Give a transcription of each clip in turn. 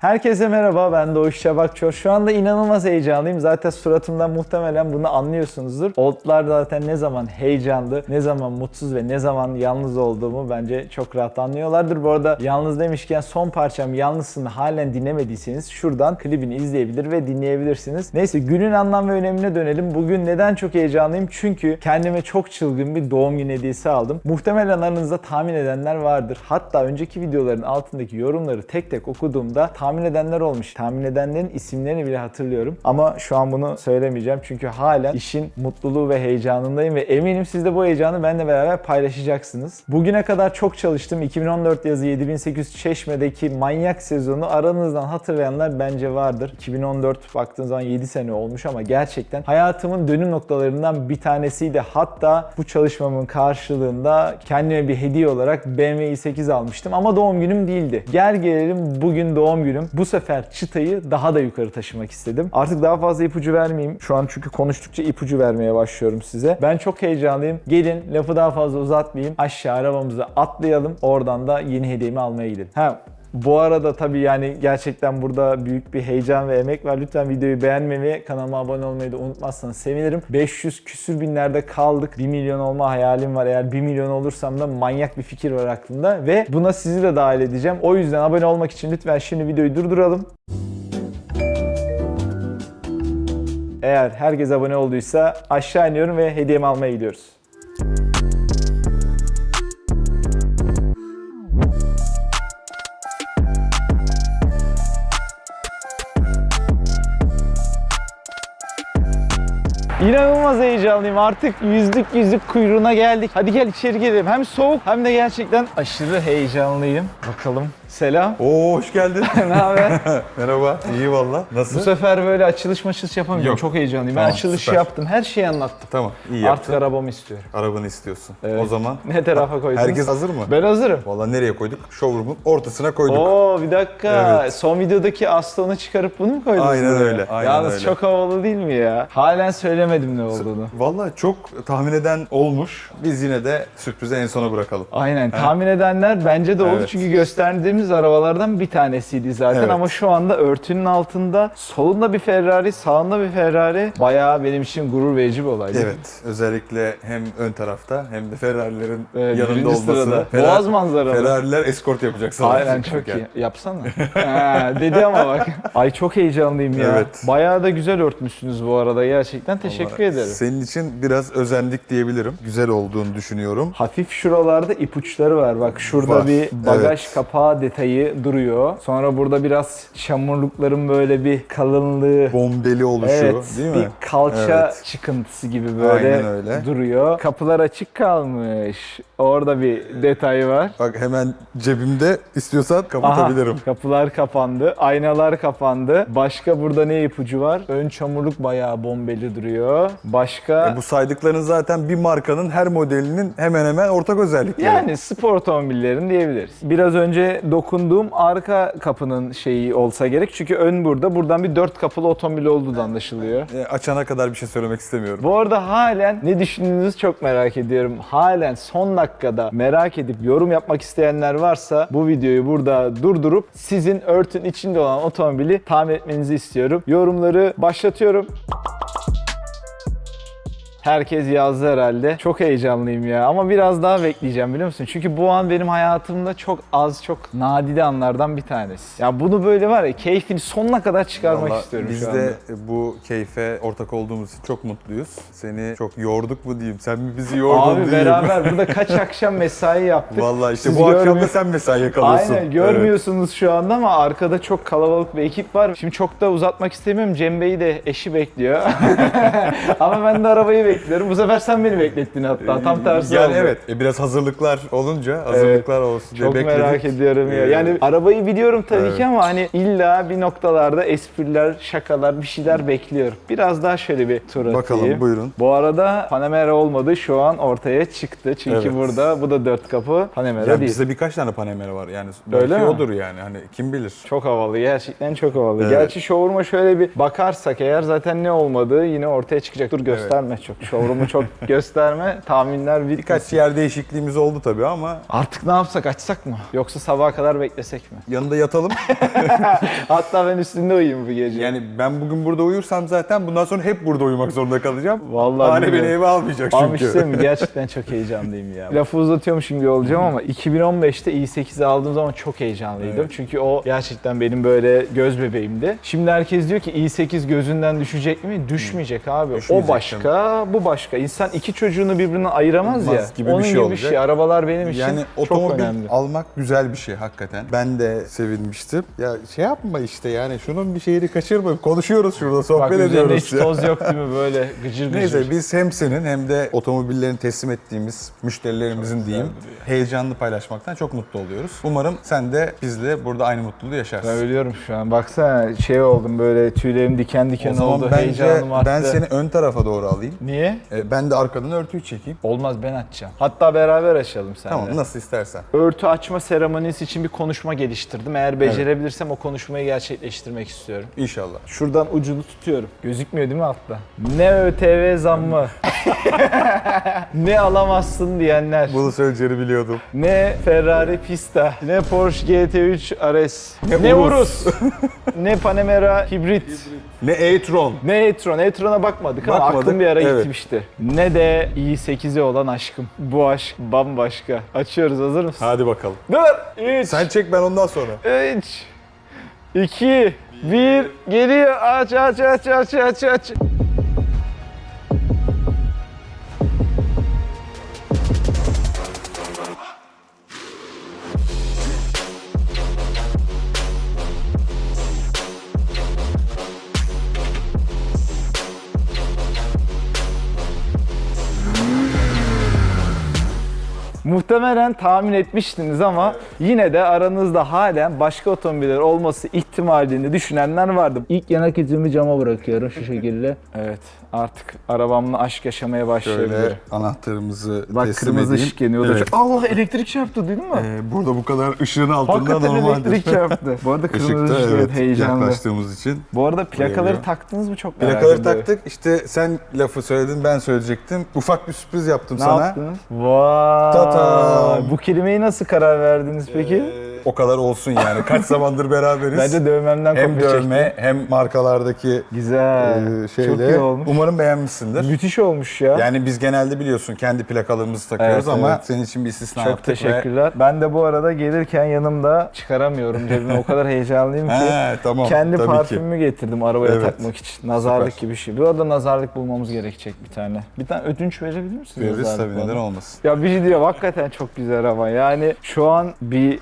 Herkese merhaba ben Doğuş Şabakçor. Şu anda inanılmaz heyecanlıyım. Zaten suratımdan muhtemelen bunu anlıyorsunuzdur. Oldlar zaten ne zaman heyecanlı, ne zaman mutsuz ve ne zaman yalnız olduğumu bence çok rahat anlıyorlardır. Bu arada yalnız demişken son parçam Yalnızsın halen dinlemediyseniz şuradan klibini izleyebilir ve dinleyebilirsiniz. Neyse günün anlam ve önemine dönelim. Bugün neden çok heyecanlıyım? Çünkü kendime çok çılgın bir doğum günü hediyesi aldım. Muhtemelen aranızda tahmin edenler vardır. Hatta önceki videoların altındaki yorumları tek tek okuduğumda edenler olmuş. Tahmin edenlerin isimlerini bile hatırlıyorum. Ama şu an bunu söylemeyeceğim çünkü halen işin mutluluğu ve heyecanındayım ve eminim siz de bu heyecanı benimle beraber paylaşacaksınız. Bugüne kadar çok çalıştım. 2014 yazı 7800 Çeşme'deki manyak sezonu aranızdan hatırlayanlar bence vardır. 2014 baktığın zaman 7 sene olmuş ama gerçekten hayatımın dönüm noktalarından bir tanesiydi. Hatta bu çalışmamın karşılığında kendime bir hediye olarak BMW i8 almıştım ama doğum günüm değildi. Gel gelelim bugün doğum günüm. Bu sefer çıtayı daha da yukarı taşımak istedim. Artık daha fazla ipucu vermeyeyim. Şu an çünkü konuştukça ipucu vermeye başlıyorum size. Ben çok heyecanlıyım. Gelin lafı daha fazla uzatmayayım. Aşağı arabamıza atlayalım. Oradan da yeni hediyemi almaya gidelim. Ha bu arada tabii yani gerçekten burada büyük bir heyecan ve emek var. Lütfen videoyu beğenmeyi, kanalıma abone olmayı da unutmazsanız sevinirim. 500 küsür binlerde kaldık. 1 milyon olma hayalim var. Eğer 1 milyon olursam da manyak bir fikir var aklımda. Ve buna sizi de dahil edeceğim. O yüzden abone olmak için lütfen şimdi videoyu durduralım. Eğer herkes abone olduysa aşağı iniyorum ve hediyemi almaya gidiyoruz. İnanılmaz heyecanlıyım. Artık yüzlük yüzlük kuyruğuna geldik. Hadi gel içeri girelim. Hem soğuk hem de gerçekten aşırı heyecanlıyım. Bakalım. Selam. Oo hoş geldin. ne haber? Merhaba. İyi valla. Bu Nasıl? sefer böyle açılış maçılış yapamayacağım. Yok. Çok heyecanlıyım. ben Tamam, açılışı süper. yaptım. Her şeyi anlattım. Tamam. iyi Artık yaptın. arabamı istiyorum. Arabanı istiyorsun. Evet. O zaman Ne tarafa koydunuz? herkes hazır mı? Ben hazırım. Valla nereye koyduk? Showroom'un ortasına koyduk. Oo bir dakika. Evet. Son videodaki aslanı çıkarıp bunu mu koydunuz? Aynen buraya? öyle, aynen Yalnız öyle. çok havalı değil mi ya? Halen söylemedim ne olduğunu. Valla çok tahmin eden olmuş. Biz yine de sürprizi en sona bırakalım. Aynen. Tahmin edenler bence de oldu Evet. çünkü gösterdiğimiz arabalardan bir tanesiydi zaten Evet. ama şu anda örtünün altında solunda bir Ferrari, sağında bir Ferrari bayağı benim için gurur verici bir olay. Evet. Özellikle hem ön tarafta hem de Ferrari'lerin Evet, yanında olması. sırada. Ferrari- Boğaz manzaralı. Ferrari'ler eskort yapacak sana. Aynen çok iyi. Yapsana. ha, dedi ama bak. Ay çok heyecanlıyım ya. Evet. Bayağı da güzel örtmüş bu arada gerçekten. Teşekkür Vallahi ederim. Senin için biraz özendik diyebilirim. Güzel olduğunu düşünüyorum. Hafif şuralarda ipuçları var. Bak şurada Var, bir bagaj evet. kapağı detayı duruyor. Sonra burada biraz çamurlukların böyle bir kalınlığı Bombeli oluşu Evet, değil bir mi? kalça Evet. çıkıntısı gibi böyle, duruyor. Kapılar açık kalmış. Orada bir detay var. Bak hemen cebimde istiyorsan kapatabilirim. Aha, kapılar kapandı, aynalar kapandı. Başka burada ne ipucu var? Ön çamurluk bayağı bombeli duruyor. Başka E bu saydıkların zaten bir markanın her modelinin hemen hemen ortak özellikleri. yani spor otomobillerin diyebiliriz. Biraz önce dokunduğum arka kapının şeyi olsa gerek. Çünkü ön burada. Buradan bir dört kapılı otomobil olduğu da anlaşılıyor. E, açana kadar bir şey söylemek istemiyorum. Bu arada halen ne düşündüğünüzü çok merak ediyorum. Halen son dakikada merak edip yorum yapmak isteyenler varsa bu videoyu burada durdurup sizin örtün içinde olan otomobili tahmin etmenizi istiyorum. Yorumları başlatıyorum. Herkes yazdı herhalde. Çok heyecanlıyım ya ama biraz daha bekleyeceğim biliyor musun? Çünkü bu an benim hayatımda çok az, çok nadide anlardan bir tanesi. Ya bunu böyle var ya keyfini sonuna kadar çıkarmak Vallahi istiyorum biz şu anda. de bu keyfe ortak olduğumuz için çok mutluyuz. Seni çok yorduk mu diyeyim, sen mi bizi yordun Abi diyeyim. beraber burada kaç akşam mesai yaptık. Vallahi işte Siz bu akşam da görmüyor- sen mesai yakalıyorsun. Aynen görmüyorsunuz şu anda ama arkada çok kalabalık bir ekip var. Şimdi çok da uzatmak istemiyorum. Cem Bey de eşi bekliyor. ama ben de arabayı bekliyorum. Bu sefer sen beni beklettin hatta. Tam tersi Yani oldu. evet, e, biraz hazırlıklar olunca, hazırlıklar olsun diye Çok bekledik. merak ediyorum ya. Ee, Yani arabayı biliyorum tabii evet. ki ama hani illa bir noktalarda espriler, şakalar, bir şeyler bekliyorum. Biraz daha şöyle bir tur atayım. Bakalım, buyurun. Bu arada Panamera olmadı şu an ortaya çıktı. Çünkü Evet. burada bu da dört kapı Panamera ya değil. bizde birkaç tane Panamera var yani. Öyle belki mi? odur yani hani kim bilir. Çok havalı. Gerçekten çok havalı. Evet. Gerçi showroom'a şöyle bir bakarsak eğer zaten ne olmadığı yine ortaya çıkacak. Dur gösterme çok Showroom'u çok gösterme. Tahminler bir Birkaç yer değişikliğimiz oldu tabii ama Artık ne yapsak açsak mı? Yoksa sabaha kadar beklesek mi? yanında yatalım. Hatta ben üstünde uyuyayım bu gece. yani ben bugün burada uyursam zaten bundan sonra hep burada uyumak zorunda kalacağım. Vallahi Hane beni bilmiyorum. eve almayacak Abi çünkü. işte mi? Gerçekten çok heyecanlıyım ya. Lafı uzatıyormuşum gibi olacağım ama 2015'te i8'i aldığım zaman çok heyecanlıydım. Evet. Çünkü o gerçekten benim böyle göz bebeğimdi. Şimdi herkes diyor ki i8 gözünden düşecek mi? Düşmeyecek abi. Düşmeyecek o başka, bu başka. İnsan iki çocuğunu birbirinden ayıramaz ya. Ayırmaz gibi bir Onun şey gibi bir olacak. şey. Arabalar benim için Yani çok otomobil önemli. almak güzel bir şey hakikaten. Ben de sevinmiştim. Ya şey yapma işte yani şunun bir şeyini kaçırma. Konuşuyoruz şurada Bak sohbet üzerinde ediyoruz hiç ya. toz yok değil mi? Böyle gıcır gıcır. Neyse biz hem senin hem de otomobillerini teslim ettiğimiz müşterilerimizin diyeyim heyecanlı paylaşmaktan çok mutlu oluyoruz. Umarım sen de bizle burada aynı mutluluğu yaşarsın. Ben ölüyorum şu an. Baksana şey oldum böyle tüylerim diken diken o zaman oldu. bence Heyecanım arttı. ben seni ön tarafa doğru alayım. Niye? E, ben de arkadan örtüyü çekeyim. Olmaz ben açacağım. Hatta beraber açalım seninle. Tamam nasıl istersen. Örtü açma seremonisi için bir konuşma geliştirdim. Eğer becerebilirsem o konuşmayı gerçekleştirmek istiyorum. İnşallah. Şuradan ucunu tutuyorum. Gözükmüyor değil mi altta? Ne ÖTV zammı? ne alamazsın diyenler. Bunu söyleyeceğini biliyordum. Ne Ferrari Pista, ne Porsche GT3 RS, ne, Ne Urus, ne Panamera hibrit, Ne e-tron. ne e-tron. E-tron'a bakmadık ama Bakmadık, aklım bir ara evet. gitmişti. Ne de i8'e olan aşkım. Bu aşk bambaşka. Açıyoruz hazır mısın? Hadi bakalım. Dur. 3, Sen çek ben ondan sonra. 3, 2, 1. Geliyor. Aç aç aç aç aç aç. Muhtemelen tahmin etmiştiniz ama yine de aranızda halen başka otomobiller olması ihtimalini düşünenler vardı. İlk yanak izimi cama bırakıyorum şu şekilde. Evet artık arabamla aşk yaşamaya başlayabilirim. Şöyle anahtarımızı Bak teslim kırmızı edeyim. ışık yanıyordu. Evet. Allah elektrik çarptı değil mi? Ee, burada bu kadar ışığın altında Hakikaten normaldir. elektrik çarptı. Bu arada kırmızı Işıkta ışık evet, evet, heyecanlı. yaklaştığımız için. Bu arada plakaları taktınız mı çok merak Plakaları ediyorum. taktık. İşte sen lafı söyledin ben söyleyecektim. Ufak bir sürpriz yaptım Ne sana. yaptınız? Vay. Bu kelimeyi nasıl karar verdiniz peki? Ee, o kadar olsun yani. Kaç zamandır beraberiz. Bence dövmemden hem kopya dövme çektim. hem markalardaki Güzel. e, şeyle. Çok iyi olmuş. Umarım beğenmişsindir. Müthiş olmuş ya. Yani biz genelde biliyorsun kendi plakalarımızı takıyoruz Evet, ama evet. senin için bir istisna Çok yaptık ve- teşekkürler. Ben de bu arada gelirken yanımda çıkaramıyorum cebime. o kadar heyecanlıyım ki. He, tamam. Kendi tabii ki. parfümümü getirdim arabaya Evet. takmak için. Nazarlık Süper. gibi bir şey. Bu arada nazarlık bulmamız gerekecek bir tane. Bir tane ödünç verebilir misiniz? Veririz nazarlık tabii bana? neden olmasın. Ya bir şey diyor hakikaten çok güzel ama yani şu an bir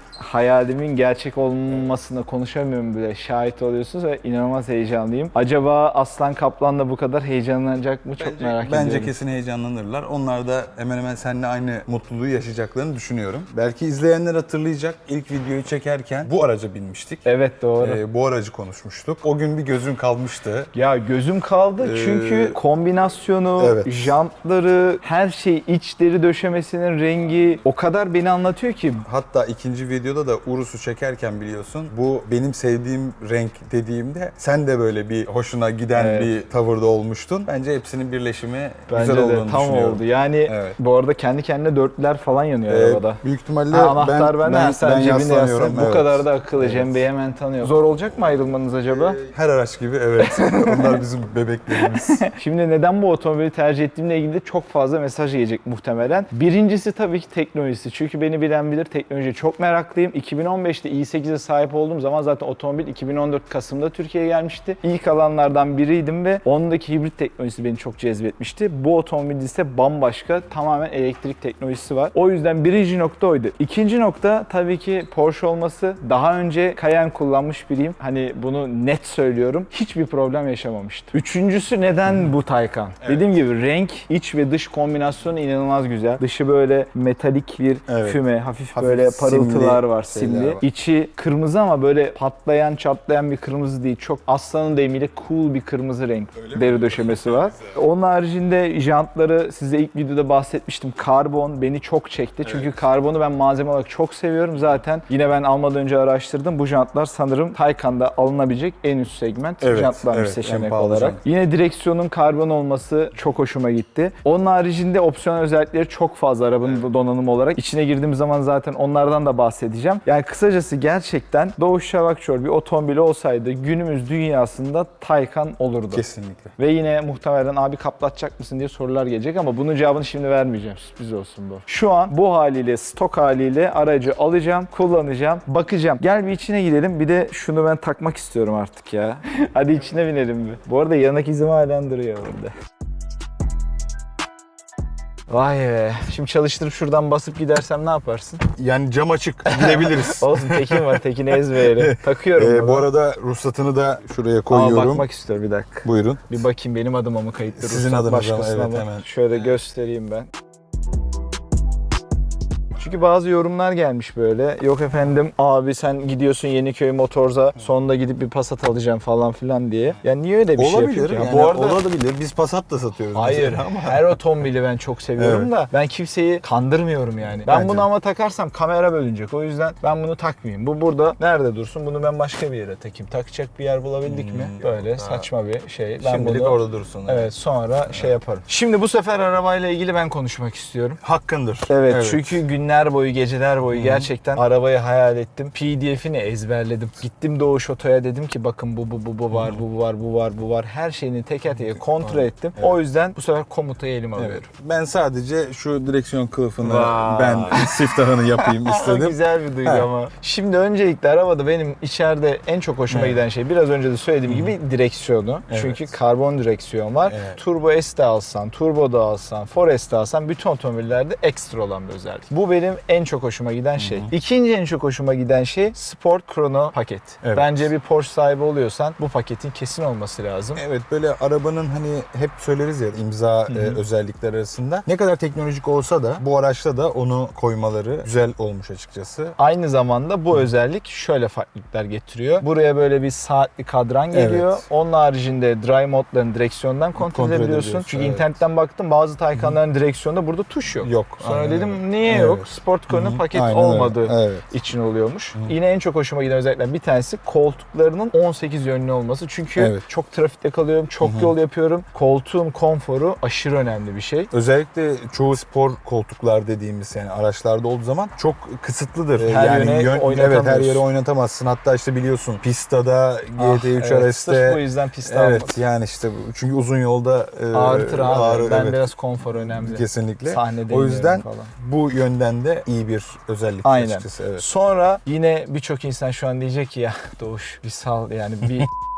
hayalimin gerçek olmasına konuşamıyorum bile şahit oluyorsunuz ve inanılmaz heyecanlıyım. Acaba Aslan Kaplan da bu kadar heyecanlanacak mı çok merak Bence ediyorum. kesin heyecanlanırlar. Onlar da hemen hemen seninle aynı mutluluğu yaşayacaklarını düşünüyorum. Belki izleyenler hatırlayacak. İlk videoyu çekerken bu araca binmiştik. Evet doğru. Ee, bu aracı konuşmuştuk. O gün bir gözün kalmıştı. Ya gözüm kaldı Ee, çünkü kombinasyonu, evet. jantları, her şey iç deri döşemesinin rengi o kadar beni anlatıyor ki. Hatta ikinci videoda da Urus'u çekerken biliyorsun bu benim sevdiğim renk dediğimde sen de böyle bir hoşuna giden Evet. bir tavırda olmuştun. Bence hepsinin birleşimi Bence güzel de olduğunu tam düşünüyorum. oldu. Yani Evet. bu arada kendi kendine dörtler falan yanıyor Ee, arabada. büyük ihtimalle Ha, anahtar ben, bende, ben, ha, sen ben yaslanıyorum. yaslan. Bu Evet. kadar da akıllı. Cem Bey'i hemen tanıyor. Zor olacak mı ayrılmanız acaba? Her araç gibi evet. Onlar bizim bebeklerimiz. Şimdi neden bu otomobili tercih ettiğimle ilgili de çok fazla mesaj gelecek muhtemelen. Birincisi tabii ki teknolojisi. Çünkü beni bilen bilir teknolojiye çok meraklıyım. 2015'te i8'e sahip olduğum zaman zaten otomobil 2014 Kasım'da Türkiye'ye gelmişti. İlk alanlardan biriydim ve ondaki hibrit teknolojisi beni çok cezbetmişti. Bu otomobilde ise bambaşka tamamen elektrik teknolojisi var. O yüzden birinci nokta oydu. İkinci nokta tabii ki Porsche olması. Daha önce Cayenne kullanmış biriyim. Hani bunu net söylüyorum. Hiçbir problem yaşamamıştım. Üçüncüsü neden bu Taycan? Dediğim gibi renk, iç ve dış kombinasyonu inanılmaz güzel. Dışı böyle metalik bir Evet. füme, hafif, Hafif böyle parıltılar simli. var, simli. var. İçi kırmızı ama böyle patlayan, çatlayan bir kırmızı değil. Çok aslanın deyimiyle cool bir kırmızı renk deri döşemesi var. Onun haricinde jantları size ilk videoda bahsetmiştim. Karbon beni çok çekti. Çünkü karbonu ben malzeme olarak çok seviyorum. Zaten yine ben almadan önce araştırdım. Bu jantlar sanırım Taycan'da alınabilecek en üst segment Evet, jantlar bir evet, en seçenek olarak. jant. Yine direksiyonun karbon olması çok hoşuma gitti. Onun haricinde opsiyonel özellikleri çok fazla arabanın donanımı olarak. İçine girdiğim zaman zaten onlardan da bahsedeceğim. Yani kısacası gerçekten Doğuş Şavakçor bir otomobil olsaydı günümüz dünyasında Taycan olurdu. Kesinlikle. Ve yine muhtemelen abi kaplatacak mısın diye sorular gelecek ama bunun cevabını şimdi vermeyeceğim. Sürpriz olsun bu. Şu an bu haliyle, stok haliyle aracı alacağım, kullanacağım, bakacağım. Gel bir içine gidelim. Bir de şunu ben takmak istiyorum artık ya. Hadi içine binelim bir. Bu arada yanak izim halen duruyor orada. Vay be. Şimdi çalıştırıp şuradan basıp gidersem ne yaparsın? Yani cam açık gidebiliriz. Olsun Tekin var. Tekin ezbeğeri. Takıyorum. Ee, bunu. bu arada ruhsatını da şuraya Aa, koyuyorum. bakmak istiyorum bir dakika. Buyurun. Bir bakayım benim adıma mı kayıtlı Sizin ruhsat adınıza mı? Evet, mı? hemen. Şöyle göstereyim ben. Çünkü bazı yorumlar gelmiş böyle. Yok efendim abi sen gidiyorsun Yeniköy Motors'a sonunda gidip bir Passat alacağım falan filan diye. Ya niye öyle bir şey olabilir. yapıyor ki? yani Bu arada olabilir. Biz Passat da satıyoruz. Hayır. ama. Her otomobili ben çok seviyorum Evet. da ben kimseyi kandırmıyorum yani. Ben Bence bunu ama takarsam kamera bölünecek. O yüzden ben bunu takmayayım. Bu burada nerede dursun? Bunu ben başka bir yere takayım. Takacak bir yer bulabildik mi? Hmm, Böyle yok. saçma bir şey. Ben Şimdilik bunu orada dursun. Evet sonra şey yaparım. Şimdi bu sefer arabayla ilgili ben konuşmak istiyorum. Hakkındır. Evet, çünkü günler boyu, geceler boyu gerçekten arabayı hayal ettim. PDF'ini ezberledim. Gittim Doğuş Oto'ya dedim ki bakın bu bu bu bu var, bu bu var, bu var, bu var. Her şeyini teker teker kontrol ettim. O yüzden bu sefer komutayı elime Evet. alıyorum. Ben sadece şu direksiyon kılıfını Vay. ben siftahını yapayım istedim. güzel bir duygu ama. Şimdi öncelikle arabada benim içeride en çok hoşuma Evet. giden şey biraz önce de söylediğim gibi direksiyonu. Evet. Çünkü karbon direksiyon var. Evet. Turbo S de alsan, Turbo da alsan, Forest de alsan bütün otomobillerde ekstra olan bir özellik. Bu benim en çok hoşuma giden şey. İkinci en çok hoşuma giden şey Sport Chrono paket. Evet. Bence bir Porsche sahibi oluyorsan bu paketin kesin olması lazım. Evet böyle arabanın hani hep söyleriz ya imza e, özellikler arasında. Ne kadar teknolojik olsa da bu araçta da onu koymaları güzel olmuş açıkçası. Aynı zamanda bu özellik şöyle farklılıklar getiriyor. Buraya böyle bir saatli kadran geliyor. Evet. Onun haricinde drive modlarını direksiyondan kontrol, Kontrol edebiliyorsun. Çünkü evet. internetten baktım bazı Taycanların direksiyonda burada tuş yok. Yok, Sonra dedim öyle. niye Evet. yok? Sport Chrono Hı hı, paket aynen öyle. olmadığı Evet. için oluyormuş. Yine en çok hoşuma giden özelliklerden bir tanesi koltuklarının 18 yönlü olması. Çünkü Evet. çok trafikte kalıyorum, çok yol yapıyorum. Koltuğun konforu aşırı önemli bir şey. Özellikle çoğu spor koltuklar dediğimiz yani araçlarda olduğu zaman çok kısıtlıdır. Her yani yöne evet her yere oynatamazsın. Hatta işte biliyorsun Pistada Ah, GT3 evet, Sırf bu RS'te yüzden pist Evet almadım. yani işte çünkü uzun yolda e, Ağrıtır abi. ağrı- ben evet, biraz konfor önemli. kesinlikle. Sahnede o yüzden falan. bu yönden de iyi bir özellik Aynen. açıkçası. Evet. Sonra yine birçok insan şu an diyecek ki ya Doğuş bir sal yani bir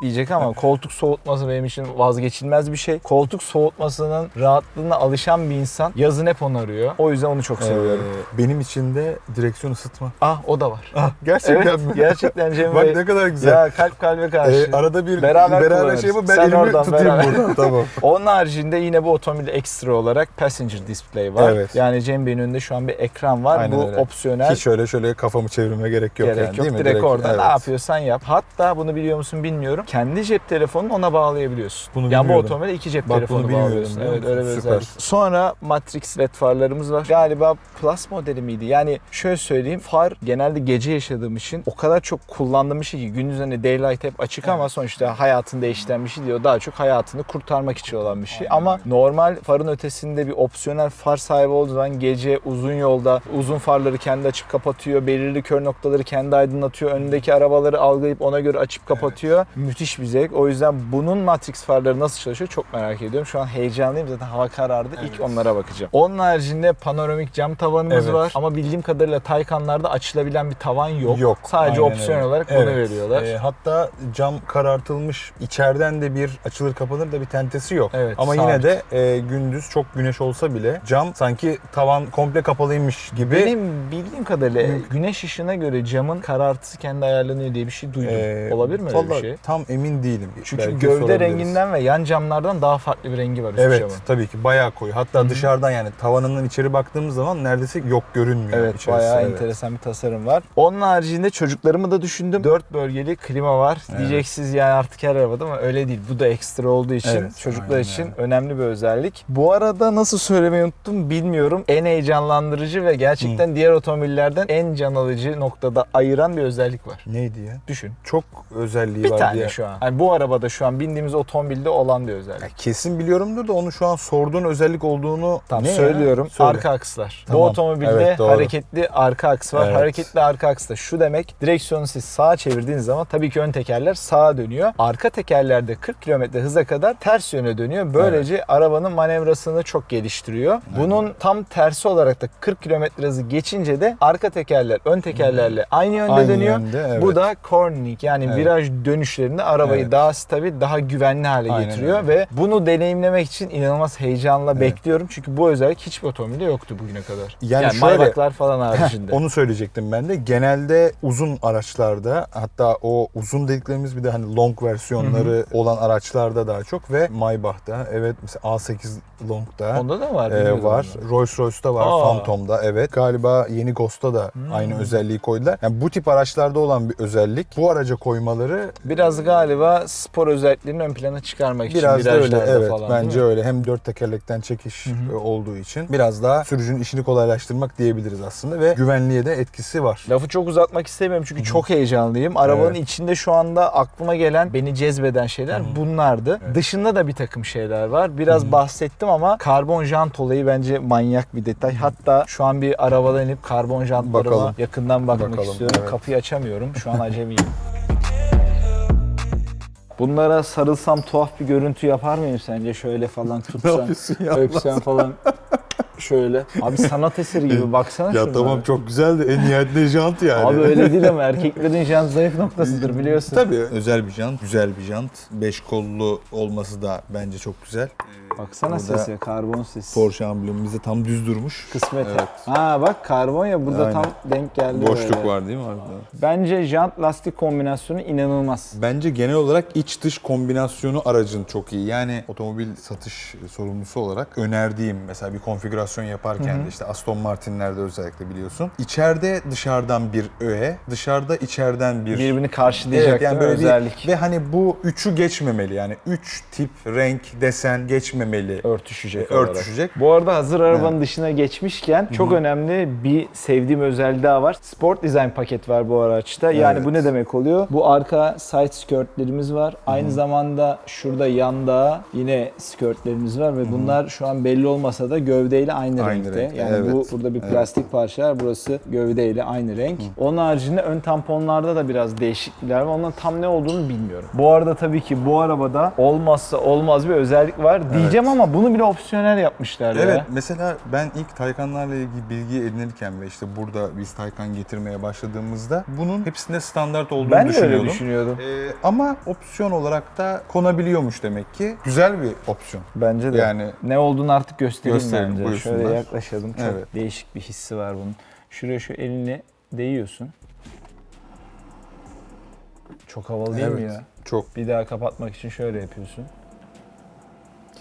diyecek ama koltuk soğutması benim için vazgeçilmez bir şey. Koltuk soğutmasının rahatlığına alışan bir insan yazın hep onu arıyor. O yüzden onu çok seviyorum. Ee, benim için de direksiyon ısıtma. Ah o da var. Ah, gerçekten Evet mi? gerçekten Cem Bak Bey. ne kadar güzel. Ya kalp kalbe karşı. Ee, arada bir Beraber beraber, şey yapıp ben Sen elimi oradan, tutayım beraber. buradan. Tamam. Onun haricinde yine bu otomobil ekstra olarak passenger display var. Evet. Yani Cem Bey'in önünde şu an bir ekran var. Aynen bu öyle. opsiyonel. Hiç şöyle şöyle kafamı çevirmeme gerek yok Gerek yani yok. değil mi? Direkt, orada evet. ne yapıyorsan yap. Hatta bunu biliyor musun bilmiyorum. Kendi cep telefonunu ona bağlayabiliyorsun. Bunu yani bu otomobile iki cep Bak, telefonu bağlıyorsun. Evet öyle bir özellik. Sonra Matrix led farlarımız var. Galiba Plus modeli miydi? Yani şöyle söyleyeyim. Far genelde gece yaşadığım için o kadar çok kullandığım bir şey ki gündüz hani daylight hep açık ama sonuçta hayatını değiştiren bir şey diyor. Daha çok hayatını kurtarmak için olan bir şey. Ama normal farın ötesinde bir opsiyonel far sahibi olduğu zaman gece uzun yolda uzun farları kendi açıp kapatıyor. Belirli kör noktaları kendi aydınlatıyor. Önündeki arabaları algılayıp ona göre açıp kapatıyor. Müthiş bir zevk. O yüzden bunun Matrix farları nasıl çalışıyor çok merak ediyorum. Şu an heyecanlıyım zaten hava karardı. İlk onlara bakacağım. Onun haricinde panoramik cam tavanımız Evet. var. Ama bildiğim kadarıyla Taycanlarda açılabilen bir tavan yok. Yok. Sadece aynen opsiyon öyle. olarak bunu Evet. veriyorlar. Ee, hatta cam karartılmış. içeriden de bir açılır kapanır da bir tentesi yok. Evet, Ama sabit. yine de e, gündüz çok güneş olsa bile cam sanki tavan komple kapalıymış gibi. Benim bildiğim kadarıyla güneş ışığına göre camın karartısı kendi ayarlanıyor diye bir şey duydum. Ee, Olabilir mi öyle bir şey? Tam emin değilim. Çünkü Belki gövde renginden ve yan camlardan daha farklı bir rengi var Evet camın. tabii ki bayağı koyu. Hatta dışarıdan yani tavanından içeri baktığımız zaman neredeyse yok görünmüyor. Evet içerisi, bayağı evet. enteresan bir tasarım var. Onun haricinde çocuklarımı da düşündüm. 4 bölgeli klima var. Diyeceksiniz yani artık her arabada ama öyle değil. Bu da ekstra olduğu için Evet, çocuklar için öyle. önemli bir özellik. Bu arada nasıl söylemeyi unuttum bilmiyorum. En heyecanlandırıcı ve gerçekten diğer otomobillerden en can alıcı noktada ayıran bir özellik var. Neydi ya? Düşün. Çok özelliği Bir var tane diye. şu an. Yani bu arabada şu an bindiğimiz otomobilde olan bir özellik. Ya kesin biliyorumdur da onu şu an sorduğun özellik olduğunu Tamam Ne ya? söylüyorum. Söyle. Arka akslar. Tamam. Bu otomobilde Evet, doğru. hareketli arka aks var. Evet. Hareketli arka aks da şu demek. Direksiyonu siz sağa çevirdiğiniz zaman tabii ki ön tekerler sağa dönüyor. Arka tekerlerde 40 km hıza kadar ters yöne dönüyor. Böylece arabanın manevrasını çok geliştiriyor. Bunun tam tersi olarak da 40 km hızı geçince de arka tekerler ön tekerlerle aynı yönde Aynı dönüyor. yönde, evet. Bu da cornering yani Evet. viraj dönüşlerinde arabayı Evet. daha stabil, daha güvenli hale Aynen getiriyor öyle. ve bunu deneyimlemek için inanılmaz heyecanla bekliyorum. Çünkü bu özellik hiçbir otomobilde yoktu bugüne kadar. Yani Yani, şöyle- Maybach'lar falan haricinde. Onu söyleyecektim ben de. Genelde uzun araçlarda hatta o uzun dediklerimiz bir de hani long versiyonları olan araçlarda daha çok ve Maybach'ta evet mesela A8 Long'da Onda da var. e, var. onu. Rolls Royce'da var. Aa. Hmm. Phantom'da evet. Galiba yeni Ghost'ta da aynı özelliği koydular. Yani bu tip araçlarda olan bir özellik. Bu araca koymaları Biraz galiba spor özelliklerini ön plana çıkarmak Biraz için da öyle evet falan. bence öyle hem dört tekerlekten çekiş e, olduğu için biraz daha sürücünün işini kolaylaştırmak diyebiliriz aslında ve güvenliğe de etkisi var. Lafı çok uzatmak istemiyorum çünkü çok heyecanlıyım. Arabanın Evet. içinde şu anda aklıma gelen, beni cezbeden şeyler bunlardı. Dışında da bir takım şeyler var. Biraz bahsettim ama karbon jant olayı bence manyak bir detay. Hatta şu an bir arabadan inip karbon jantlarıma Bakalım. yakından bakmak Bakalım, istiyorum. evet. Kapıyı açamıyorum. Şu an acemiyim. Bunlara sarılsam tuhaf bir görüntü yapar mıyım sence? Şöyle falan ya? öpsen falan. Şöyle. Abi sanat eseri gibi baksana Ya şunlara. tamam çok güzel de en nihayetinde jant yani. Abi öyle değil ama erkeklerin jant zayıf noktasıdır biliyorsun. Tabii özel bir jant, güzel bir jant. Beş kollu olması da bence çok güzel. Baksana Burada sesi, karbon sesi. Porsche amblemimiz de tam düz durmuş. Kısmet. Evet. Ha bak karbon ya burada Aynen. tam denk geldi. Boşluk böyle. var değil mi orada? Bence jant lastik kombinasyonu inanılmaz. Bence genel olarak iç dış kombinasyonu aracın çok iyi. Yani otomobil satış sorumlusu olarak önerdiğim mesela bir konfigürasyon yaparken de işte Aston Martin'lerde özellikle biliyorsun. İçeride dışarıdan bir öğe, dışarıda içeriden bir Birbirini karşılayacak Evet, yani böyle bir- özellik. ve hani bu üçü geçmemeli yani üç tip renk desen geçmemeli. Örtüşecek E, olarak. örtüşecek. Bu arada hazır arabanın dışına geçmişken çok önemli bir sevdiğim özelliği daha var. Sport design paket var bu araçta. Yani Evet. bu ne demek oluyor? Bu arka side skirtlerimiz var. Aynı zamanda şurada yanda yine skirtlerimiz var ve bunlar şu an belli olmasa da gövdeyle aynı, Aynı renkte. renkte, Yani bu evet. burada bir Evet. plastik parçalar, burası gövdeyle aynı renk. Onun haricinde ön tamponlarda da biraz değişiklikler var. Onların tam ne olduğunu bilmiyorum. Bu arada tabii ki bu arabada olmazsa olmaz bir özellik var diyeceğim ama bunu bile opsiyonel yapmışlar Evet ya. mesela ben ilk Taycanlarla ilgili bilgi edinirken ve işte burada biz Taycan getirmeye başladığımızda bunun hepsinde standart olduğunu Ben de düşünüyordum. öyle düşünüyordum. Ee, ama opsiyon olarak da konabiliyormuş demek ki. Güzel bir opsiyon. Bence de. Yani ne olduğunu artık göstereyim Gösterelim, bence. buyursunlar. Şöyle yaklaşalım. Çok Evet. değişik bir hissi var bunun. Şuraya şu elini değiyorsun. Çok havalı değil mi evet, ya? çok Bir daha kapatmak için şöyle yapıyorsun.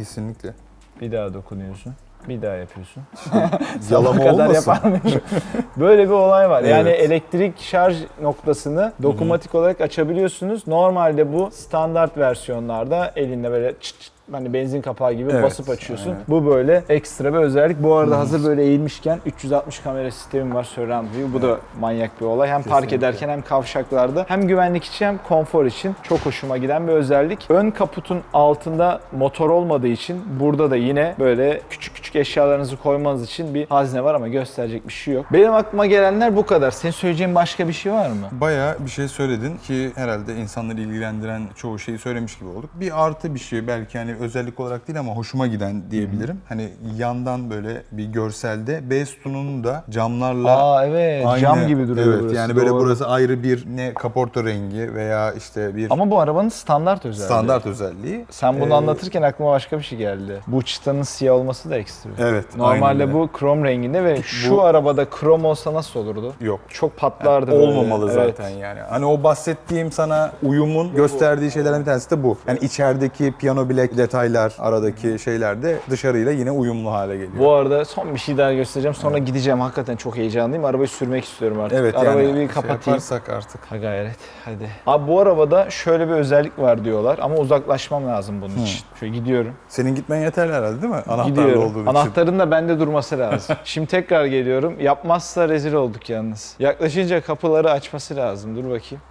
Kesinlikle. Bir daha dokunuyorsun. Bir daha yapıyorsun. Yalama kadar olmasın. yapar mıyım? Böyle bir olay var. Yani Evet. elektrik şarj noktasını dokunmatik olarak açabiliyorsunuz. Normalde bu standart versiyonlarda elinde böyle çıt çıt hani benzin kapağı gibi Evet, basıp açıyorsun. aynen. Bu böyle ekstra bir özellik. Bu arada hazır böyle eğilmişken 360 kamera sistemi var surround view. Bu da manyak bir olay. Hem park Kesinlikle. ederken hem kavşaklarda hem güvenlik için hem konfor için çok hoşuma giden bir özellik. Ön kaputun altında motor olmadığı için burada da yine böyle küçük küçük eşyalarınızı koymanız için bir hazne var ama gösterecek bir şey yok. Benim aklıma gelenler bu kadar. Senin söyleyeceğin başka bir şey var mı? Bayağı bir şey söyledin ki herhalde insanları ilgilendiren çoğu şeyi söylemiş gibi olduk. Bir artı bir şey belki hani özellik olarak değil ama hoşuma giden diyebilirim. Hani yandan böyle bir görselde B sütununun da camlarla Aa evet aynı- cam gibi duruyor evet, burası. yani böyle doğru. burası ayrı bir ne kaporta rengi veya işte bir Ama bu arabanın standart özelliği. standart özelliği. Sen bunu Ee, anlatırken aklıma başka bir şey geldi. Bu çıtanın siyah olması da ekstra. Evet. Normalde bu krom renginde ve şu Bu- arabada krom olsa nasıl olurdu? yok. Çok patlardı. böyle. Olmamalı Evet. zaten yani. Hani o bahsettiğim sana uyumun gösterdiği şeylerden bir tanesi de bu. Yani içerideki piyano bilek detaylar, aradaki şeyler de dışarıyla yine uyumlu hale geliyor. Bu arada son bir şey daha göstereceğim. Sonra gideceğim. Hakikaten çok heyecanlıyım. Arabayı sürmek istiyorum artık. evet Arabayı yani bir şey kapatayım. yaparsak artık. Ha gayret. Hadi. Abi bu arabada şöyle bir özellik var diyorlar ama uzaklaşmam lazım bunun için. Şöyle gidiyorum. Senin gitmen yeterli herhalde değil mi? Anahtarlı gidiyorum. olduğun için. Anahtarın da bende durması lazım. Şimdi tekrar geliyorum. Yapmazsa rezil olduk yalnız. Yaklaşınca kapıları açması lazım. Dur bakayım.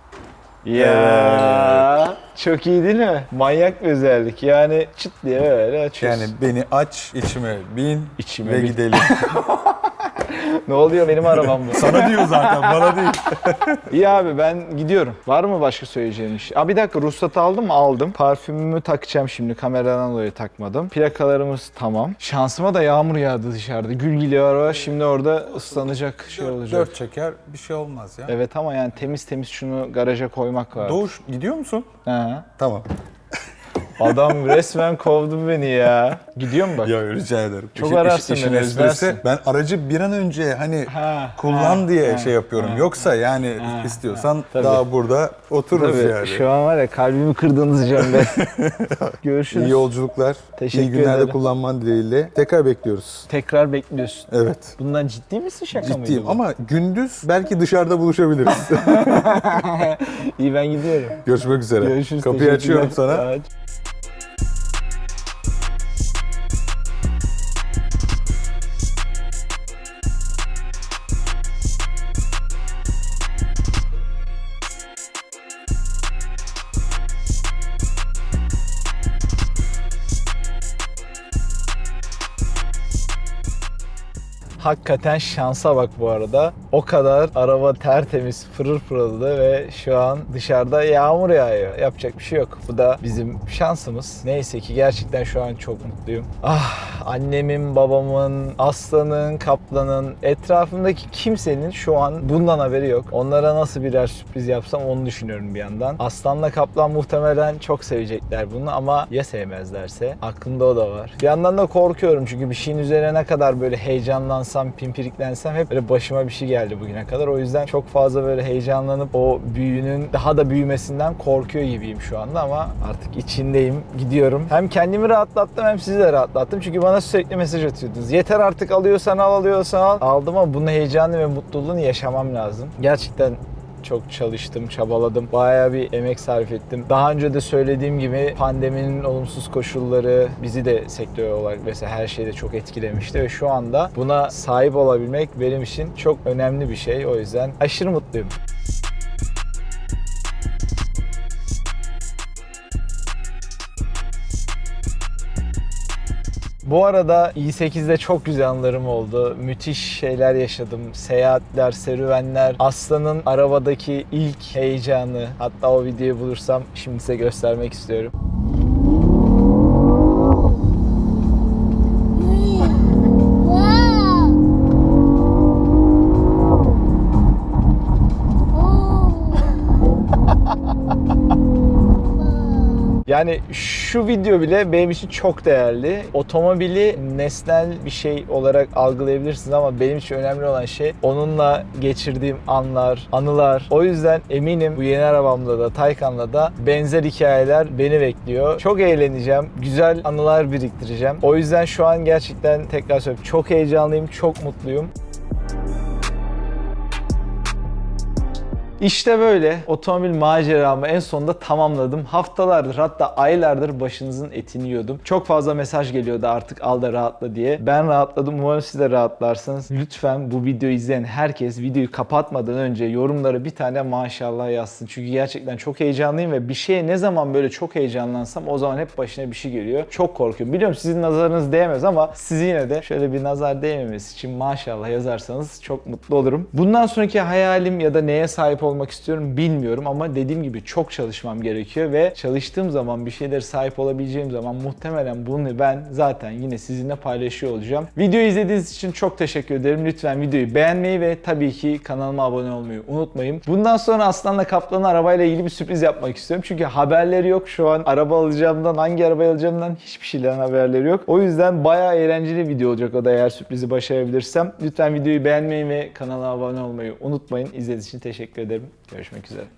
Ya çok iyi değil mi? Manyak bir özellik. Yani çıt diye böyle açıyorsun. Yani beni aç, içime bin İçime ve bin. gidelim. ne oluyor benim arabam bu. Sana diyor zaten, bana değil. İyi abi ben gidiyorum. Var mı başka söyleyeceğin bir şey? Aa bir dakika ruhsatı aldım mı? Aldım. Parfümümü takacağım şimdi. Kameradan dolayı takmadım. Plakalarımız tamam. Şansıma da yağmur yağdı dışarıda. Gül geliyor araba. Şimdi orada ıslanacak şey olacak. Dört çeker bir şey olmaz ya. Evet ama yani temiz temiz şunu garaja koymak var. Doğuş gidiyor musun? Ha. Tamam. Adam resmen kovdu beni ya. Gidiyor mu bak? Ya rica ederim. Çok İşin- ararsın işin beni, esprisi, özlersin. Ben aracı bir an önce hani Ha, kullan ha, diye ha, şey yapıyorum. Yoksa yani ha, istiyorsan Tabii. daha burada otururuz Tabii yani. şu an var ya kalbimi kırdınız Can Bey. Görüşürüz. İyi yolculuklar. Teşekkür iyi günlerde ederim. kullanman dileğiyle. Tekrar bekliyoruz. Tekrar bekliyorsun. Evet. Bundan ciddi misin şaka mıydı Ciddiyim bu? ama gündüz belki dışarıda buluşabiliriz. İyi ben gidiyorum. Görüşmek üzere. Görüşürüz. Kapıyı açıyorum sana. Aç. Hakikaten şansa bak bu arada. O kadar araba tertemiz, pırıl pırıldı ve şu an dışarıda yağmur yağıyor. Yapacak bir şey yok. Bu da bizim şansımız. Neyse ki gerçekten şu an çok mutluyum. Ah annemin, babamın, aslanın, kaplanın, etrafımdaki kimsenin şu an bundan haberi yok. Onlara nasıl birer sürpriz yapsam onu düşünüyorum bir yandan. Aslanla kaplan muhtemelen çok sevecekler bunu ama ya sevmezlerse? Aklımda o da var. Bir yandan da korkuyorum çünkü bir şeyin üzerine ne kadar böyle heyecanlansam, pimpiriklensem hep böyle başıma bir şey geldi bugüne kadar. O yüzden çok fazla böyle heyecanlanıp o büyünün daha da büyümesinden korkuyor gibiyim şu anda ama artık içindeyim. Gidiyorum. Hem kendimi rahatlattım hem sizi de rahatlattım. Çünkü bana sürekli mesaj atıyordunuz. Yeter artık alıyorsan al, alıyorsan al. Aldım ama bunun heyecanı ve mutluluğunu yaşamam lazım. Gerçekten çok çalıştım, çabaladım. Bayağı bir emek sarf ettim. Daha önce de söylediğim gibi pandeminin olumsuz koşulları bizi de sektör olarak mesela her şeyde çok etkilemişti ve şu anda buna sahip olabilmek benim için çok önemli bir şey. O yüzden aşırı mutluyum. Bu arada i8'de çok güzel anılarım oldu. Müthiş şeyler yaşadım. Seyahatler, serüvenler, Aslan'ın arabadaki ilk heyecanı. Hatta o videoyu bulursam şimdi size göstermek istiyorum. Yani şu video bile benim için çok değerli. Otomobili nesnel bir şey olarak algılayabilirsiniz ama benim için önemli olan şey onunla geçirdiğim anlar, anılar. O yüzden eminim bu yeni arabamda da Taycan'la da benzer hikayeler beni bekliyor. Çok eğleneceğim. Güzel anılar biriktireceğim. O yüzden şu an gerçekten tekrar söylüyorum çok heyecanlıyım, çok mutluyum. İşte böyle otomobil maceramı en sonunda tamamladım. Haftalardır hatta aylardır başınızın etini yiyordum. Çok fazla mesaj geliyordu artık al da rahatla diye. Ben rahatladım. Umarım siz de rahatlarsınız. Lütfen bu videoyu izleyen herkes videoyu kapatmadan önce yorumlara bir tane maşallah yazsın. Çünkü gerçekten çok heyecanlıyım ve bir şeye ne zaman böyle çok heyecanlansam o zaman hep başına bir şey geliyor. Çok korkuyorum. Biliyorum sizin nazarınız değmez ama siz yine de şöyle bir nazar değmemesi için maşallah yazarsanız çok mutlu olurum. Bundan sonraki hayalim ya da neye sahip olmak istiyorum bilmiyorum ama dediğim gibi çok çalışmam gerekiyor ve çalıştığım zaman bir şeylere sahip olabileceğim zaman muhtemelen bunu ben zaten yine sizinle paylaşıyor olacağım. Videoyu izlediğiniz için çok teşekkür ederim. Lütfen videoyu beğenmeyi ve tabii ki kanalıma abone olmayı unutmayın. Bundan sonra Aslan'la Kaplan'ın arabayla ilgili bir sürpriz yapmak istiyorum. Çünkü haberleri yok şu an. Araba alacağımdan, hangi arabayı alacağımdan hiçbir şeyden haberleri yok. O yüzden bayağı eğlenceli video olacak o da eğer sürprizi başarabilirsem. Lütfen videoyu beğenmeyi ve kanala abone olmayı unutmayın. İzlediğiniz için teşekkür ederim dilerim. Görüşmek üzere.